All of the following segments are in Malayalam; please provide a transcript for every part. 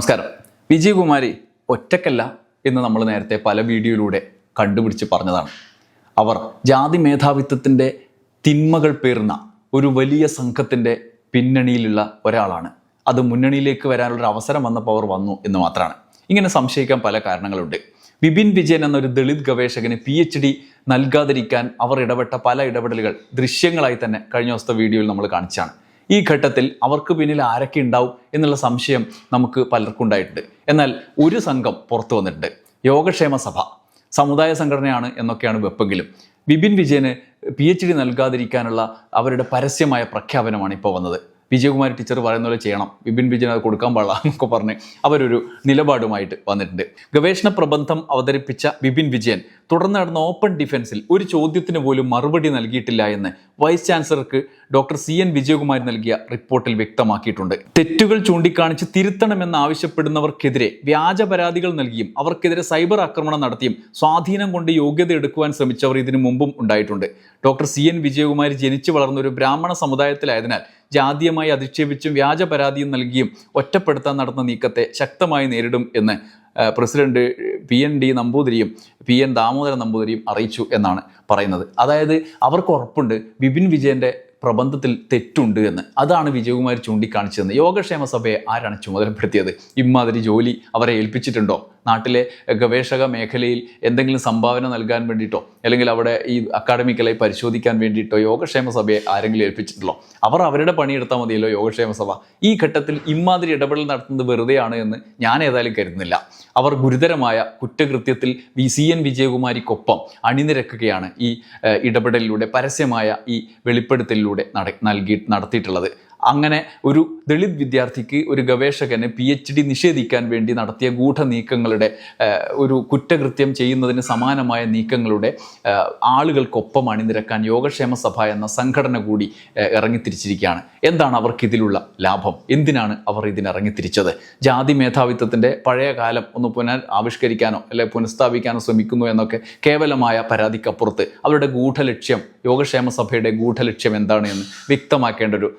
നമസ്കാരം. വിജയകുമാരി ഒറ്റക്കല്ല എന്ന് നമ്മൾ നേരത്തെ പല വീഡിയോയിലൂടെ കണ്ടുപിടിച്ച് പറഞ്ഞതാണ്. അവർ ജാതി മേധാവിത്വത്തിന്റെ തിന്മകൾ പേറുന്ന ഒരു വലിയ സംഘത്തിന്റെ പിന്നണിയിലുള്ള ഒരാളാണ്. അത് മുന്നണിയിലേക്ക് വരാനുള്ള അവസരം വന്നപ്പോൾ അവർ വന്നു എന്ന് മാത്രമാണ്. ഇങ്ങനെ സംശയിക്കാൻ പല കാരണങ്ങളുണ്ട്. വിപിൻ വിജയൻ എന്നൊരു ദളിത് ഗവേഷകന് പി എച്ച് ഡി നൽകാതിരിക്കാൻ അവർ ഇടപെട്ട പല ഇടപെടലുകൾ ദൃശ്യങ്ങളായി തന്നെ കഴിഞ്ഞ ദിവസത്തെ വീഡിയോയിൽ നമ്മൾ കാണിച്ചാണ് ഈ ഘട്ടത്തിൽ അവർക്ക് പിന്നിൽ ആരൊക്കെ ഉണ്ടാവും എന്നുള്ള സംശയം നമുക്ക് പലർക്കും ഉണ്ടായിട്ടുണ്ട്. എന്നാൽ ഒരു സംഘം പുറത്തു വന്നിട്ടുണ്ട്. യോഗക്ഷേമ സഭ സമുദായ സംഘടനയാണ് എന്നൊക്കെയാണ് വെപ്പെങ്കിലും ബിപിൻ വിജയന് പി എച്ച് ഡി നൽകാതിരിക്കാനുള്ള അവരുടെ പരസ്യമായ പ്രഖ്യാപനമാണ് ഇപ്പോൾ വന്നത്. വിജയകുമാരി ടീച്ചർ പറയുന്ന പോലെ ചെയ്യണം. വിപിൻ വിജയൻ അത് കൊടുക്കാൻ പാടില്ല എന്നൊക്കെ പറഞ്ഞ് അവരൊരു നിലപാടുമായിട്ട് വന്നിട്ടുണ്ട്. ഗവേഷണ പ്രബന്ധം അവതരിപ്പിച്ച വിപിൻ വിജയൻ തുടർന്ന് നടന്ന ഓപ്പൺ ഡിഫൻസിൽ ഒരു ചോദ്യത്തിന് പോലും മറുപടി നൽകിയിട്ടില്ല എന്ന് വൈസ് ചാൻസലർക്ക് ഡോക്ടർ സി എൻ വിജയകുമാർ നൽകിയ റിപ്പോർട്ടിൽ വ്യക്തമാക്കിയിട്ടുണ്ട്. തെറ്റുകൾ ചൂണ്ടിക്കാണിച്ച് തിരുത്തണമെന്ന് ആവശ്യപ്പെടുന്നവർക്കെതിരെ വ്യാജ പരാതികൾ നൽകിയും അവർക്കെതിരെ സൈബർ ആക്രമണം നടത്തിയും സ്വാധീനം കൊണ്ട് യോഗ്യത എടുക്കുവാൻ ശ്രമിച്ചവർ ഇതിനു മുമ്പും ഉണ്ടായിട്ടുണ്ട്. ഡോക്ടർ സി എൻ വിജയകുമാരി ജനിച്ചു വളർന്ന ഒരു ബ്രാഹ്മണ സമുദായത്തിലായതിനാൽ ജാതീയമായി അധിക്ഷേപിച്ചും വ്യാജ പരാതിയും നൽകിയും ഒറ്റപ്പെടുത്താൻ നടന്ന നീക്കത്തെ ശക്തമായി നേരിടും എന്ന് പ്രസിഡന്റ് പി എൻ ഡി നമ്പൂതിരിയും പി എൻ ദാമോദരൻ നമ്പൂതിരിയും അറിയിച്ചു എന്നാണ് പറയുന്നത്. അതായത് അവർക്ക് ഉറപ്പുണ്ട് ബിപിൻ വിജയന്റെ പ്രബന്ധത്തിൽ തെറ്റുണ്ട് എന്ന്. അതാണ് വിജയകുമാരി ചൂണ്ടിക്കാണിച്ചതെന്ന്. യോഗക്ഷേമ സഭയെ ആരാണ് ചുമതലപ്പെടുത്തിയത്? ഇമ്മാതിരി ജോലി അവരെ ഏൽപ്പിച്ചിട്ടുണ്ടോ? നാട്ടിലെ ഗവേഷക മേഖലയിൽ എന്തെങ്കിലും സംഭാവന നൽകാൻ വേണ്ടിയിട്ടോ അല്ലെങ്കിൽ അവിടെ ഈ അക്കാഡമിക്കലായി പരിശോധിക്കാൻ വേണ്ടിയിട്ടോ യോഗക്ഷേമ സഭയെ ആരെങ്കിലും ഏൽപ്പിച്ചിട്ടുള്ളോ അവർ അവരുടെ പണിയെടുത്താൽ മതിയല്ലോ യോഗക്ഷേമ സഭ. ഈ ഘട്ടത്തിൽ ഇമ്മാതിരി ഇടപെടൽ നടത്തുന്നത് വെറുതെയാണ് എന്ന് ഞാൻ ഏതായാലും കരുതുന്നില്ല. അവർ ഗുരുതരമായ കുറ്റകൃത്യത്തിൽ വി സി എൻ വിജയകുമാരിക്കൊപ്പം അണിനിരക്കുകയാണ് ഈ ഇടപെടലിലൂടെ പരസ്യമായ ഈ വെളിപ്പെടുത്തലിലൂടെ നട നൽകി നടത്തിയിട്ടുള്ളത്. അങ്ങനെ ഒരു ദളിത് വിദ്യാർത്ഥിക്ക് ഒരു ഗവേഷകന് പി എച്ച് ഡി നിഷേധിക്കാൻ വേണ്ടി നടത്തിയ ഗൂഢ നീക്കങ്ങളുടെ ഒരു കുറ്റകൃത്യം ചെയ്യുന്നതിന് സമാനമായ നീക്കങ്ങളുടെ ആളുകൾക്കൊപ്പം അണിനിരക്കാൻ യോഗക്ഷേമ സഭ എന്ന സംഘടന കൂടി ഇറങ്ങിത്തിരിച്ചിരിക്കുകയാണ്. എന്താണ് അവർക്ക് ഇതിലുള്ള ലാഭം? എന്തിനാണ് അവർ ഇതിനിറങ്ങിത്തിരിച്ചത്? ജാതി മേധാവിത്വത്തിന്റെ പഴയ കാലം ഒന്ന് പുനർ ആവിഷ്കരിക്കാനോ അല്ലെ പുനഃസ്ഥാപിക്കാനോ ശ്രമിക്കുന്നു എന്നൊക്കെ കേവലമായ പരാതിക്കപ്പുറത്ത് അവരുടെ ഗൂഢലക്ഷ്യം യോഗക്ഷേമ സഭയുടെ ഗൂഢലക്ഷ്യം എന്താണ് എന്ന് വ്യക്തമാക്കേണ്ട ഒരു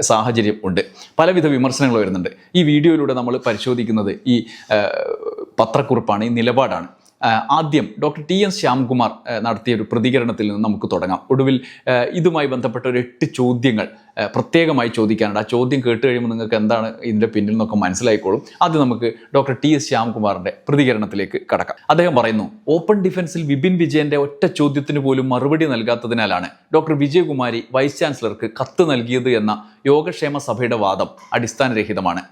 സാഹചര്യം ഉണ്ട്. പലവിധ വിമർശനങ്ങൾ വരുന്നുണ്ട്. ഈ വീഡിയോയിലൂടെ നമ്മൾ പരിശോധിക്കുന്നത് ഈ പത്രക്കുറിപ്പാണ് ഈ നിലപാടാണ്. ആദ്യം ഡോക്ടർ ടി എൻ ശ്യാംകുമാർ നടത്തിയ ഒരു പ്രതികരണത്തിൽ നിന്ന് നമുക്ക് തുടങ്ങാം. ഒടുവിൽ ഇതുമായി ബന്ധപ്പെട്ട ഒരു എട്ട് ചോദ്യങ്ങൾ പ്രത്യേകമായി ചോദിക്കാനുണ്ട്. ആ ചോദ്യം കേട്ട് കഴിയുമ്പോൾ നിങ്ങൾക്ക് എന്താണ് ഇതിന്റെ പിന്നിൽ നിന്നൊക്കെ മനസ്സിലായിക്കോളും. അത് നമുക്ക് ഡോക്ടർ ടി എസ് ശ്യാംകുമാറിന്റെ പ്രതികരണത്തിലേക്ക് കടക്കാം. അദ്ദേഹം പറയുന്നു ഓപ്പൺ ഡിഫൻസിൽ വിപിൻ വിജയന്റെ ഒറ്റ ചോദ്യത്തിന് പോലും മറുപടി നൽകാത്തതിനാലാണ് ഡോക്ടർ വിജയകുമാരി വൈസ് ചാൻസലർക്ക് കത്ത് നൽകിയത് എന്ന യോഗക്ഷേമ സഭയുടെ വാദം അടിസ്ഥാനരഹിതമാണ്.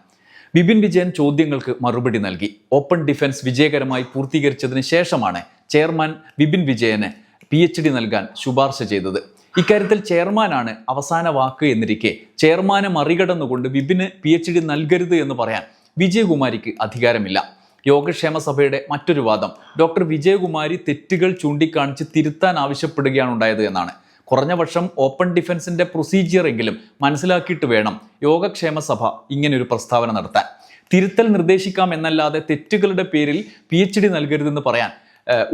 വിപിൻ വിജയൻ ചോദ്യങ്ങൾക്ക് മറുപടി നൽകി. ഓപ്പൺ ഡിഫൻസ് വിജയകരമായി പൂർത്തീകരിച്ചതിന് ശേഷമാണ് ചെയർമാൻ ബിപിൻ വിജയന് പി എച്ച് ഡി നൽകാൻ ശുപാർശ ചെയ്തത്. ഇക്കാര്യത്തിൽ ചെയർമാനാണ് അവസാന വാക്ക് എന്നിരിക്കെ ചെയർമാനെ മറികടന്നുകൊണ്ട് ബിപിന് പി എച്ച് ഡി നൽകരുത് എന്ന് പറയാൻ വിജയകുമാരിക്ക് അധികാരമില്ല. യോഗക്ഷേമ സഭയുടെ മറ്റൊരു വാദം ഡോക്ടർ വിജയകുമാരി തെറ്റുകൾ ചൂണ്ടിക്കാണിച്ച് തിരുത്താൻ ആവശ്യപ്പെടുകയാണ് ഉണ്ടായത് എന്നാണ്. കുറഞ്ഞ വർഷം ഓപ്പൺ ഡിഫൻസിന്റെ പ്രൊസീജിയർ എങ്കിലും മനസ്സിലാക്കിയിട്ട് വേണം യോഗക്ഷേമ സഭ ഒരു പ്രസ്താവന നടത്താൻ. തിരുത്തൽ നിർദ്ദേശിക്കാം എന്നല്ലാതെ തെറ്റുകളുടെ പേരിൽ പി എച്ച് ഡി നൽകരുതെന്ന് പറയാൻ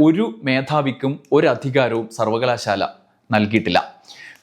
ഒരു മേധാവിക്കും ഒരു അധികാരവും സർവകലാശാല നൽകിയിട്ടില്ല.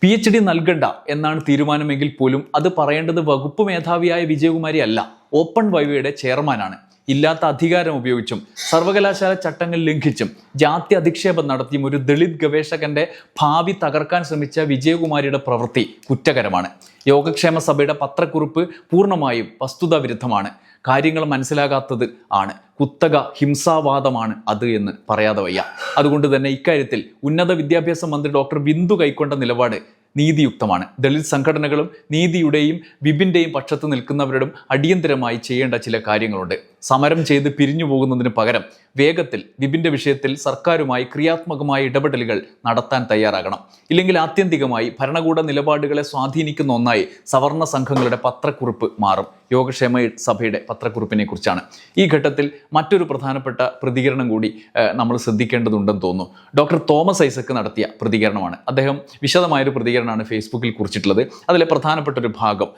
പി എച്ച് ഡി നൽകണ്ട എന്നാണ് തീരുമാനമെങ്കിൽ പോലും അത് പറയേണ്ടത് വകുപ്പ് മേധാവിയായ വിജയകുമാരി അല്ല. ഓപ്പൺ വൈവയുടെ ചെയർമാനാണ്. ഇല്ലാത്ത അധികാരം ഉപയോഗിച്ചും സർവകലാശാല ചട്ടങ്ങൾ ലംഘിച്ചും ജാതി അധിക്ഷേപം നടത്തിയും ഒരു ദളിത് ഗവേഷകന്റെ ഭാവി തകർക്കാൻ ശ്രമിച്ച വിജയകുമാരിയുടെ പ്രവൃത്തി കുറ്റകരമാണ്. യോഗക്ഷേമ സഭയുടെ പത്രക്കുറിപ്പ് പൂർണമായും വസ്തുതാ വിരുദ്ധമാണ്. കാര്യങ്ങൾ മനസ്സിലാകാത്തത് ആണ്. കുത്തക ഹിംസാവാദമാണ് അത് എന്ന് പറയാതെ വയ്യ. അതുകൊണ്ട് തന്നെ ഇക്കാര്യത്തിൽ ഉന്നത വിദ്യാഭ്യാസ മന്ത്രി ഡോക്ടർ ബിന്ദു കൈക്കൊണ്ട നിലപാട് നീതിയുക്തമാണ്. ദളിത് സംഘടനകളും നീതിയുടെയും വിപിന്റെയും പക്ഷത്ത് നിൽക്കുന്നവരോടും അടിയന്തരമായി ചെയ്യേണ്ട ചില കാര്യങ്ങളുണ്ട്. സമരം ചെയ്ത് പിരിഞ്ഞു പോകുന്നതിന് പകരം വേഗത്തിൽ വിപിന്റെ വിഷയത്തിൽ സർക്കാരുമായി ക്രിയാത്മകമായ ഇടപെടലുകൾ നടത്താൻ തയ്യാറാകണം. ഇല്ലെങ്കിൽ ആത്യന്തികമായി ഭരണകൂട നിലപാടുകളെ സ്വാധീനിക്കുന്ന ഒന്നായി സവർണ സംഘങ്ങളുടെ പത്രക്കുറിപ്പ് മാറും. യോഗക്ഷേമ സഭയുടെ പത്രക്കുറിപ്പിനെ കുറിച്ചാണ്. ഈ ഘട്ടത്തിൽ മറ്റൊരു പ്രധാനപ്പെട്ട പ്രതികരണം കൂടി നമ്മൾ ശ്രദ്ധിക്കേണ്ടതുണ്ടെന്ന് തോന്നുന്നു. ഡോക്ടർ തോമസ് ഐസക്ക് നടത്തിയ പ്രതികരണമാണ്. അദ്ദേഹം വിശദമായൊരു പ്രതികരണമാണ് ഫേസ്ബുക്കിൽ കുറിച്ചിട്ടുള്ളത്. അതിലെ പ്രധാനപ്പെട്ട ഒരു ഭാഗം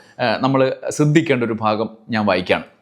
നമ്മൾ ശ്രദ്ധിക്കേണ്ട ഒരു ഭാഗം ഞാൻ വായിക്കുകയാണ്.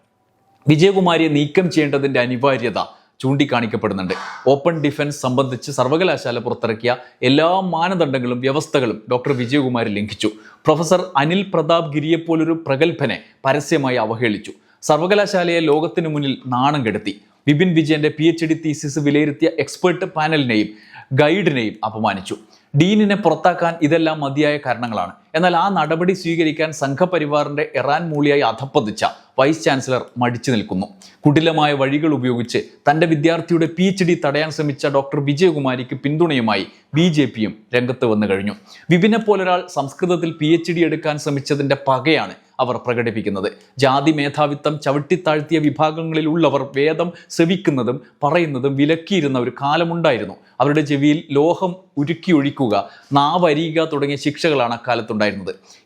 വിജയകുമാരിയെ നീക്കം ചെയ്യേണ്ടതിന്റെ അനിവാര്യത ചൂണ്ടിക്കാണിക്കപ്പെടുന്നുണ്ട്. ഓപ്പൺ ഡിഫൻസ് സംബന്ധിച്ച് സർവകലാശാല പുറത്തിറക്കിയ എല്ലാ മാനദണ്ഡങ്ങളും വ്യവസ്ഥകളും ഡോക്ടർ വിജയകുമാരി ലംഘിച്ചു. പ്രൊഫസർ അനിൽ പ്രതാപ് ഗിരിയെപ്പോലൊരു പ്രഗത്ഭനെ പരസ്യമായി അവഹേളിച്ചു. സർവകലാശാലയെ ലോകത്തിനു മുന്നിൽ നാണം കെടുത്തി. വിപിൻ വിജയന്റെ പി എച്ച് ഡി തീസിസ് വിലയിരുത്തിയ എക്സ്പേർട്ട് പാനലിനെയും ഗൈഡിനെയും അപമാനിച്ചു. ഡീനിനെ പുറത്താക്കാൻ ഇതെല്ലാം മതിയായ കാരണങ്ങളാണ്. എന്നാൽ ആ നടപടി സ്വീകരിക്കാൻ സംഘപരിവാറിന്റെ ഇറാൻ മൂളിയായി അധപ്പതിച്ച വൈസ് ചാൻസലർ മടിച്ചു നിൽക്കുന്നു. കുടിലമായ വഴികൾ ഉപയോഗിച്ച് തന്റെ വിദ്യാർത്ഥിയുടെ പി എച്ച് ഡി തടയാൻ ശ്രമിച്ച ഡോക്ടർ വിജയകുമാരിക്ക് പിന്തുണയുമായി ബി ജെ പിയും രംഗത്ത് വന്നു കഴിഞ്ഞു. വിപിനെ പോലൊരാൾ സംസ്കൃതത്തിൽ പി എച്ച് ഡി എടുക്കാൻ ശ്രമിച്ചതിന്റെ പകയാണ് അവർ പ്രകടിപ്പിക്കുന്നത്. ജാതി മേധാവിത്വം ചവിട്ടിത്താഴ്ത്തിയ വിഭാഗങ്ങളിലുള്ളവർ വേദം സെവിക്കുന്നതും പറയുന്നതും വിലക്കിയിരുന്ന ഒരു കാലമുണ്ടായിരുന്നു. അവരുടെ ചെവിയിൽ ലോഹം ഉരുക്കി ഒഴിക്കുക നാവരിയുക തുടങ്ങിയ ശിക്ഷകളാണ് അക്കാലത്തുണ്ടായിരുന്നത്.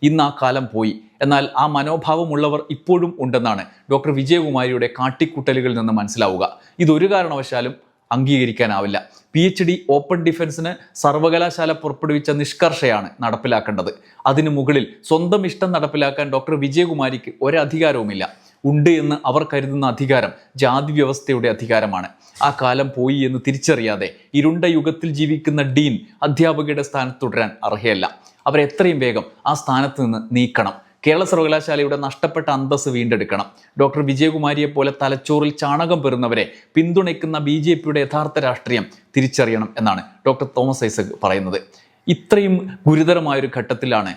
ഇന്ന് ആ കാലം പോയി. എന്നാൽ ആ മനോഭാവമുള്ളവർ ഇപ്പോഴും ഉണ്ടെന്നാണ് ഡോക്ടർ വിജയകുമാരിയുടെ കാട്ടിക്കുട്ടലുകളിൽ നിന്ന് മനസ്സിലാവുക. ഇതൊരു കാരണവശാലും അംഗീകരിക്കാനാവില്ല. പി എച്ച് ഡി ഓപ്പൺ ഡിഫൻസിന് സർവകലാശാല പുറപ്പെടുവിച്ച നിഷ്കർഷയാണ് നടപ്പിലാക്കേണ്ടത്. അതിനു മുകളിൽ സ്വന്തം ഇഷ്ടം നടപ്പിലാക്കാൻ ഡോക്ടർ വിജയകുമാരിക്ക് ഒരധികാരവുമില്ല. ഉണ്ട് എന്ന് അവർ കരുതുന്ന അധികാരം ജാതി വ്യവസ്ഥയുടെ അധികാരമാണ്. ആ കാലം പോയി എന്ന് തിരിച്ചറിയാതെ ഇരുണ്ട യുഗത്തിൽ ജീവിക്കുന്ന ഡീൻ അധ്യാപകയുടെ സ്ഥാനത്ത് തുടരാൻ അർഹയല്ല. അവരെ എത്രയും വേഗം ആ സ്ഥാനത്ത് നിന്ന് നീക്കണം. കേരള സർവകലാശാലയുടെ നഷ്ടപ്പെട്ട അന്തസ് വീണ്ടെടുക്കണം. ഡോക്ടർ വിജയകുമാരിയെ പോലെ തലച്ചോറിൽ ചാണകം പെറുന്നവരെ പിന്തുണയ്ക്കുന്ന ബി ജെ പിയുടെ യഥാർത്ഥ രാഷ്ട്രീയം തിരിച്ചറിയണം എന്നാണ് ഡോക്ടർ തോമസ് ഐസക് പറയുന്നത്. ഇത്രയും ഗുരുതരമായൊരു ഘട്ടത്തിലാണ്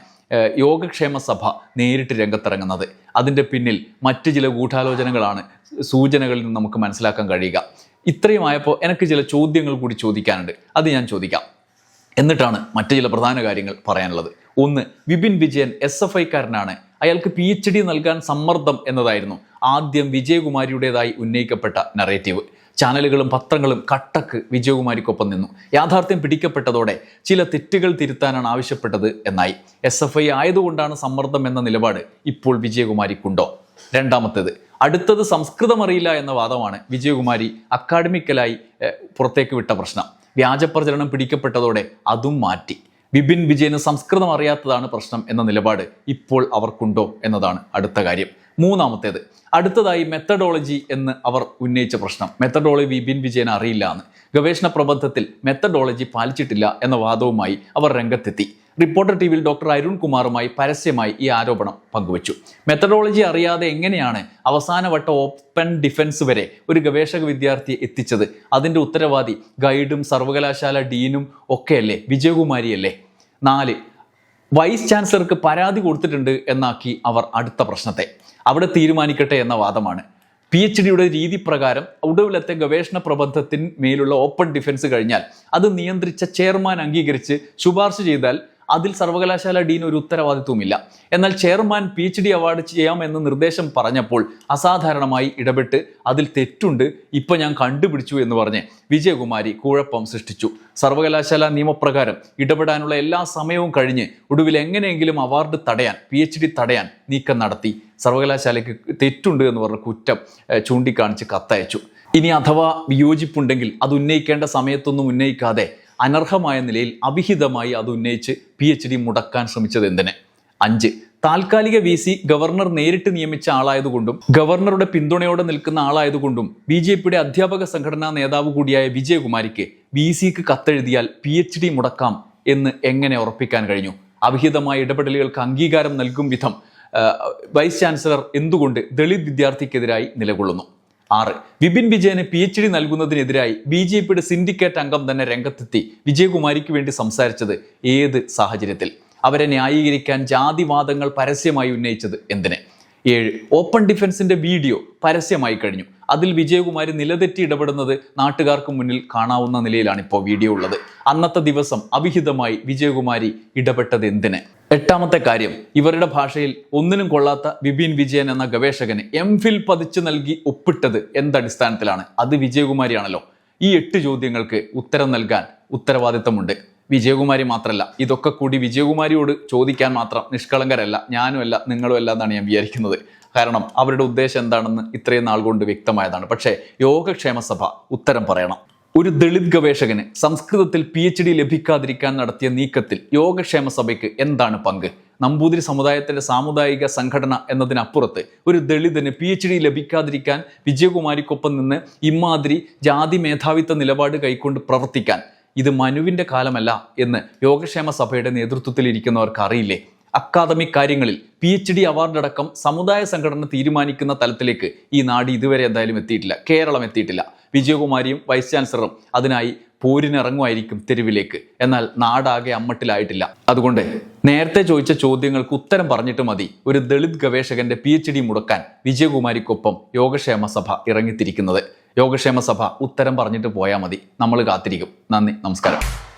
യോഗക്ഷേമ സഭ നേരിട്ട് രംഗത്തിറങ്ങുന്നത്. അതിന്റെ പിന്നിൽ മറ്റ് ചില ഗൂഢാലോചനകളാണ് സൂചനകളിൽ നിന്ന് നമുക്ക് മനസ്സിലാക്കാൻ കഴിയുക. ഇത്രയും ആയപ്പോൾ എനിക്ക് ചില ചോദ്യങ്ങൾ കൂടി ചോദിക്കാനുണ്ട്. അത് ഞാൻ ചോദിക്കാം. എന്നിട്ടാണ് മറ്റു ചില പ്രധാന കാര്യങ്ങൾ പറയാനുള്ളത്. ഒന്ന് വിപിൻ വിജയൻ എസ് എഫ് ഐക്കാരനാണ്. അയാൾക്ക് പി എച്ച് ഡി നൽകാൻ സമ്മർദ്ദം എന്നതായിരുന്നു ആദ്യം വിജയകുമാരിയുടേതായി ഉന്നയിക്കപ്പെട്ട നറേറ്റീവ് ചാനലുകളും പത്രങ്ങളും കട്ടക്ക് വിജയകുമാരിക്കൊപ്പം നിന്നു. യാഥാർത്ഥ്യം പിടിക്കപ്പെട്ടതോടെ ചില തെറ്റുകൾ തിരുത്താനാണ് ആവശ്യപ്പെട്ടത് എന്നായി. എസ് എഫ് ഐ ആയതുകൊണ്ടാണ് സമ്മർദ്ദം എന്ന നിലപാട് ഇപ്പോൾ വിജയകുമാരിക്കുണ്ടോ? രണ്ടാമത്തേത് അടുത്തത് സംസ്കൃതം അറിയില്ല എന്ന വാദമാണ് വിജയകുമാരി അക്കാഡമിക്കലായി പുറത്തേക്ക് വിട്ട പ്രശ്നം. വ്യാജപ്രചരണം പിടിക്കപ്പെട്ടതോടെ അതും മാറ്റി. ബിപിൻ വിജയന് സംസ്കൃതം അറിയാത്തതാണ് പ്രശ്നം എന്ന നിലപാട് ഇപ്പോൾ അവർക്കുണ്ടോ എന്നതാണ് അടുത്ത കാര്യം. മൂന്നാമത്തേത് അടുത്തതായി മെത്തഡോളജി എന്ന് അവർ ഉന്നയിച്ച പ്രശ്നം. മെത്തഡോളജി വിപിൻ വിജയൻ അറിയില്ല എന്ന്. ഗവേഷണ പ്രബന്ധത്തിൽ മെത്തഡോളജി പാലിച്ചിട്ടില്ല എന്ന വാദവുമായി അവർ രംഗത്തെത്തി. റിപ്പോർട്ടർ ടി വിയിൽ ഡോക്ടർ അരുൺ കുമാറുമായി പരസ്യമായി ഈ ആരോപണം പങ്കുവച്ചു. മെത്തഡോളജി അറിയാതെ എങ്ങനെയാണ് അവസാനവട്ട ഓപ്പൺ ഡിഫൻസ് വരെ ഒരു ഗവേഷക വിദ്യാർത്ഥിയെ എത്തിച്ചത്? അതിന്റെ ഉത്തരവാദി ഗൈഡും സർവകലാശാല ഡീനും ഒക്കെയല്ലേ? വിജയകുമാരിയല്ലേ? നാല് വൈസ് ചാൻസലർക്ക് പരാതി കൊടുത്തിട്ടുണ്ട് എന്നാക്കി അവർ അടുത്ത പ്രശ്നത്തെ. അവിടെ തീരുമാനിക്കട്ടെ എന്ന വാദമാണ്. പി എച്ച് ഡിയുടെ രീതി പ്രകാരം ഒടുവിലത്തെ ഗവേഷണ പ്രബന്ധത്തിന് മേലുള്ള ഓപ്പൺ ഡിഫൻസ് കഴിഞ്ഞാൽ അത് നിയന്ത്രിച്ച ചെയർമാൻ അംഗീകരിച്ച് ശുപാർശ ചെയ്താൽ അതിൽ സർവകലാശാല ഡീൻ ഒരു ഉത്തരവാദിത്വമില്ല എന്നാൽ chairman P H D award ചെയ്യാമെന്ന് നിർദ്ദേശം പറഞ്ഞപ്പോൾ അസാധാരണമായി ഇടപെട്ട് അതിൽ തെറ്റുണ്ട് ഇപ്പൊ ഞാൻ കണ്ടുപിടിച്ചു എന്ന് പറഞ്ഞ് വിജയകുമാരി കുഴപ്പം സൃഷ്ടിച്ചു. സർവകലാശാല നിയമപ്രകാരം ഇടപെടാനുള്ള എല്ലാ സമയവും കഴിഞ്ഞ് ഒടുവിൽ എങ്ങനെയെങ്കിലും അവാർഡ് തടയാൻ പി എച്ച് ഡി തടയാൻ നീക്കം നടത്തി. സർവകലാശാലയ്ക്ക് തെറ്റുണ്ട് എന്ന് പറഞ്ഞ കുറ്റം ചൂണ്ടിക്കാണിച്ച് കത്തയച്ചു. ഇനി അഥവാ വിയോജിപ്പുണ്ടെങ്കിൽ അത് ഉന്നയിക്കേണ്ട സമയത്തൊന്നും ഉന്നയിക്കാതെ അനർഹമായ നിലയിൽ അവിഹിതമായി അത് ഉന്നയിച്ച് പി എച്ച് ഡി മുടക്കാൻ ശ്രമിച്ചത് എന്തിന്? അഞ്ച് താൽക്കാലിക വി സി ഗവർണർ നേരിട്ട് നിയമിച്ച ആളായതുകൊണ്ടും ഗവർണറുടെ പിന്തുണയോടെ നിൽക്കുന്ന ആളായതുകൊണ്ടും ബി ജെ പിയുടെ അധ്യാപക സംഘടനാ നേതാവ് കൂടിയായ വിജയകുമാരിക്ക് വി സിക്ക് കത്തെഴുതിയാൽ പി എച്ച് ഡി മുടക്കാം എന്ന് എങ്ങനെ ഉറപ്പിക്കാൻ കഴിഞ്ഞു? അവിഹിതമായ ഇടപെടലുകൾക്ക് അംഗീകാരം നൽകും വിധം വൈസ് ചാൻസലർ എന്തുകൊണ്ട് ദളിത് വിദ്യാർത്ഥിക്കെതിരായി നിലകൊള്ളുന്നു? ആറ്. വിപിൻ വിജയന് പി എച്ച് ഡി നൽകുന്നതിനെതിരായി ബി ജെ പിയുടെ സിൻഡിക്കേറ്റ് അംഗം തന്നെ രംഗത്തെത്തി. വിജയകുമാരിക്ക് വേണ്ടി സംസാരിച്ചത് ഏത് സാഹചര്യത്തിൽ? അവരെ ന്യായീകരിക്കാൻ ജാതിവാദങ്ങൾ പരസ്യമായി ഉന്നയിച്ചത് എന്തിന്? ഏഴ്. ഓപ്പൺ ഡിഫൻസിന്റെ വീഡിയോ പരസ്യമായി കഴിഞ്ഞു. അതിൽ വിജയകുമാരി നിലതെറ്റി ഇടപെടുന്നത് നാട്ടുകാർക്ക് മുന്നിൽ കാണാവുന്ന നിലയിലാണ് ഇപ്പോൾ വീഡിയോ ഉള്ളത്. അന്നത്തെ ദിവസം അവിഹിതമായി വിജയകുമാരി ഇടപെട്ടത് എന്തിന്? എട്ടാമത്തെ കാര്യം ഇവരുടെ ഭാഷയിൽ ഒന്നിനും കൊള്ളാത്ത വിപിൻ വിജയൻ എന്ന ഗവേഷകന് എം ഫിൽ പതിച്ചു നൽകി ഒപ്പിട്ടത് എന്തടിസ്ഥാനത്തിലാണ് അത് വിജയകുമാരിയാണല്ലോ. ഈ എട്ട് ചോദ്യങ്ങൾക്ക് ഉത്തരം നൽകാൻ ഉത്തരവാദിത്തമുണ്ട്. വിജയകുമാരി മാത്രമല്ല ഇതൊക്കെ കൂടി വിജയകുമാരിയോട് ചോദിക്കാൻ മാത്രം നിഷ്കളങ്കരല്ല ഞാനുമല്ല നിങ്ങളുമല്ല എന്നാണ് ഞാൻ വിചാരിക്കുന്നത്. കാരണം അവരുടെ ഉദ്ദേശം എന്താണെന്ന് ഇത്രയും നാൾ കൊണ്ട് വ്യക്തമായതാണ്. പക്ഷേ യോഗക്ഷേമ സഭ ഉത്തരം പറയണം. ഒരു ദളിത് ഗവേഷകന് സംസ്കൃതത്തിൽ പി എച്ച് ഡി ലഭിക്കാതിരിക്കാൻ നടത്തിയ നീക്കത്തിൽ യോഗക്ഷേമ സഭയ്ക്ക് എന്താണ് പങ്ക്? നമ്പൂതിരി സമുദായത്തിന്റെ സാമുദായിക സംഘടന എന്നതിനപ്പുറത്ത് ഒരു ദളിതന് പി എച്ച് ഡി ലഭിക്കാതിരിക്കാൻ വിജയകുമാരിക്കൊപ്പം നിന്ന് ഇമാതിരി ജാതി മേധാവിത്വ നിലപാട് കൈക്കൊണ്ട് പ്രവർത്തിക്കാൻ ഇത് മനുവിന്റെ കാലമല്ല എന്ന് യോഗക്ഷേമ സഭയുടെ നേതൃത്വത്തിൽ ഇരിക്കുന്നവർക്ക് അറിയില്ലേ? അക്കാദമിക് കാര്യങ്ങളിൽ പി എച്ച് ഡി അവാർഡ് അടക്കം സമുദായ സംഘടന തീരുമാനിക്കുന്ന തലത്തിലേക്ക് ഈ നാട് ഇതുവരെ എന്തായാലും എത്തിയിട്ടില്ല. കേരളം എത്തിയിട്ടില്ല. വിജയകുമാരിയും വൈസ് ചാൻസലറും അതിനായി പോരിനിറങ്ങുമായിരിക്കും തെരുവിലേക്ക്. എന്നാൽ നാടാകെ അമ്മട്ടിലായിട്ടില്ല. അതുകൊണ്ട് നേരത്തെ ചോദിച്ച ചോദ്യങ്ങൾക്ക് ഉത്തരം പറഞ്ഞിട്ട് മതി. ഒരു ദളിത് ഗവേഷകന്റെ പി എച്ച് ഡി മുടക്കാൻ വിജയകുമാരിക്കൊപ്പം യോഗക്ഷേമ സഭ ഇറങ്ങിത്തിരിക്കുന്നത്. യോഗക്ഷേമ സഭ ഉത്തരം പറഞ്ഞിട്ട് പോയാൽ മതി. നമ്മൾ കാത്തിരിക്കും. നന്ദി. നമസ്കാരം.